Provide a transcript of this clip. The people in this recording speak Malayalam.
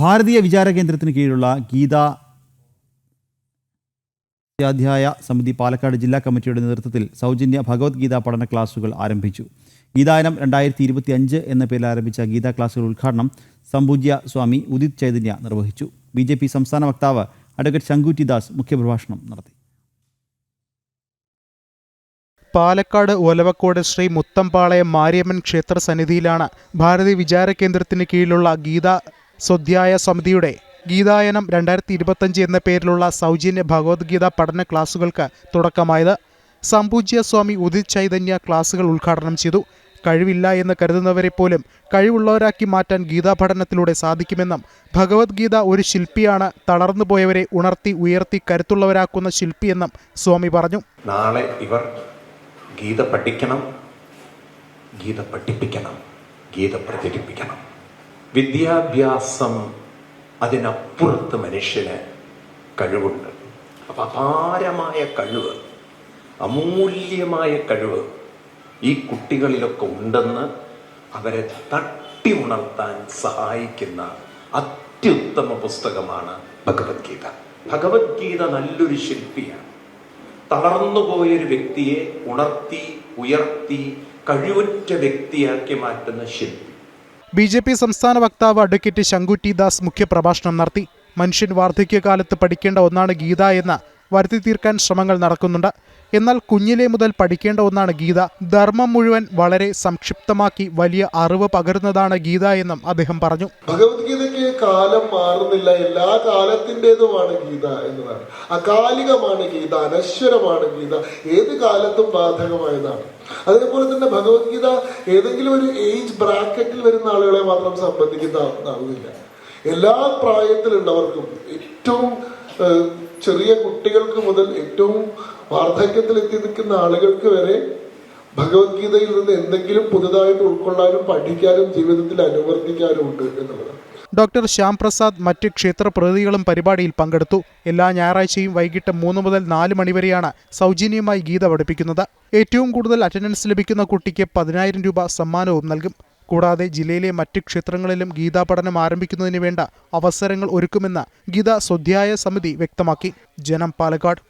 ഭാരതീയ വിചാര കേന്ദ്രത്തിന് കീഴിലുള്ള ഗീത അധ്യായ സമിതി പാലക്കാട് ജില്ലാ കമ്മിറ്റിയുടെ നേതൃത്വത്തിൽ സൗജന്യ ഭഗവത്ഗീത പഠന ക്ലാസുകൾ ആരംഭിച്ചു. ഗീതായനം രണ്ടായിരത്തി ഇരുപത്തി അഞ്ച് എന്ന പേരിൽ ആരംഭിച്ച ഗീതാ ക്ലാസുകൾ ഉദ്ഘാടനം സംപൂജ്യ സ്വാമി ഉദിത് ചൈതന്യ നിർവഹിച്ചു. ബി ജെ പി സംസ്ഥാന വക്താവ് അഡ്വക്കേറ്റ് ശങ്കുറ്റി ദാസ് മുഖ്യപ്രഭാഷണം നടത്തി. പാലക്കാട് ഒലവക്കോട് ശ്രീ മുത്തമ്പാളയം മാരിയമ്മൻ ക്ഷേത്ര സന്നിധിയിലാണ് ഭാരതി വിചാര കേന്ദ്രത്തിന് കീഴിലുള്ള ഗീത സ്വധ്യായ സമിതിയുടെ ഗീതായനം രണ്ടായിരത്തി ഇരുപത്തഞ്ച് എന്ന പേരിലുള്ള സൗജന്യ ഭഗവത്ഗീത പഠന ക്ലാസുകൾക്ക് തുടക്കമായത് സമ്പൂജ്യ സ്വാമി ഉദിത് ചൈതന്യ ക്ലാസുകൾ ഉദ്ഘാടനം ചെയ്തു. കഴിവില്ല എന്ന് കരുതുന്നവരെ പോലും കഴിവുള്ളവരാക്കി മാറ്റാൻ ഗീതാ പഠനത്തിലൂടെ സാധിക്കുമെന്നും ഭഗവത്ഗീത ഒരു ശില്പിയാണ് തളർന്നു പോയവരെ ഉണർത്തി ഉയർത്തി കരുത്തുള്ളവരാക്കുന്ന ശില്പിയെന്നും സ്വാമി പറഞ്ഞു. നാളെ ഇവർ ഗീത പഠിക്കണം ഗീത പഠിപ്പിക്കണം ഗീത പ്രചരിപ്പിക്കണം. വിദ്യാഭ്യാസം അതിനപ്പുറത്ത് മനുഷ്യന് കഴിവുണ്ട്. അപ്പം അപാരമായ കഴിവ് അമൂല്യമായ കഴിവ് ഈ കുട്ടികളിലൊക്കെ ഉണ്ടെന്ന് അവരെ തട്ടി ഉണർത്താൻ സഹായിക്കുന്ന അത്യുത്തമ പുസ്തകമാണ് ഭഗവത്ഗീത. ഭഗവത്ഗീത നല്ലൊരു ശില്പിയാണ്. തളർന്നുപോയൊരു വ്യക്തിയെ ഉണർത്തി ഉയർത്തി കഴിവുറ്റ വ്യക്തിയാക്കി മാറ്റുന്ന ശില്പി. ബി ജെ പി സംസ്ഥാന വക്താവ് അഡ്വക്കേറ്റ് ശങ്കുറ്റി ദാസ് മുഖ്യപ്രഭാഷണം നടത്തി. മനുഷ്യൻ വാർദ്ധക്യകാലത്ത് പഠിക്കേണ്ട ഒന്നാണ് ഗീത എന്ന് വരുത്തി തീർക്കാൻ ശ്രമങ്ങൾ നടക്കുന്നുണ്ട്. എന്നാൽ കുഞ്ഞിലെ മുതൽ പഠിക്കേണ്ട ഒന്നാണ് ഗീത. ധർമ്മം മുഴുവൻ വളരെ സംക്ഷിപ്തമാക്കി വലിയ അറിവ് പകരുന്നതാണ് ഗീത എന്നും അദ്ദേഹം പറഞ്ഞു. ഭഗവത്ഗീതയ്ക്ക് കാലം മാറുന്നില്ല. എല്ലാ കാലത്തിന്റെതുമാണ് ഗീത എന്നതാണ്. അകാലികമാണ് ഗീത അനശ്വരമാണ് ഗീത. ഏത് കാലത്തും ബാധകമായതാണ്. അതേപോലെ തന്നെ ഭഗവത്ഗീത ഏതെങ്കിലും ഒരു ഏജ് ബ്രാക്കറ്റിൽ വരുന്ന ആളുകളെ മാത്രം സംബന്ധിക്കുന്നതാവുന്നില്ല എല്ലാ പ്രായത്തിലുള്ളവർക്കും ഏറ്റവും ചെറിയ കുട്ടികൾക്ക് മുതൽ ഏറ്റവും വാർദ്ധക്യത്തിൽ എത്തി നിൽക്കുന്ന ആളുകൾക്ക് വരെ ഭഗവത്ഗീതയിൽ നിന്ന് എന്തെങ്കിലും പുതുതായിട്ട് ഉൾക്കൊള്ളാനും പഠിക്കാനും ജീവിതത്തിൽ അനുവർത്തിക്കാനും ഉണ്ട് എന്നുള്ളതാണ്. ഡോക്ടർ ശ്യാം പ്രസാദ് മറ്റ് ക്ഷേത്ര പ്രതിനിധികളും പരിപാടിയിൽ പങ്കെടുത്തു. എല്ലാ ഞായറാഴ്ചയും വൈകിട്ട് മൂന്ന് മുതൽ നാല് മണിവരെയാണ് സൗജന്യമായി ഗീത പഠിപ്പിക്കുന്നത്. ഏറ്റവും കൂടുതൽ അറ്റൻഡൻസ് ലഭിക്കുന്ന കുട്ടിക്ക് പതിനായിരം രൂപ സമ്മാനവും നൽകും. കൂടാതെ ജില്ലയിലെ മറ്റ് ക്ഷേത്രങ്ങളിലും ഗീതാ പഠനം ആരംഭിക്കുന്നതിന് വേണ്ട അവസരങ്ങൾ ഒരുക്കുമെന്ന് ഗീതാ സ്വാധ്യായ സമിതി വ്യക്തമാക്കി. ജനം പാലക്കാട്.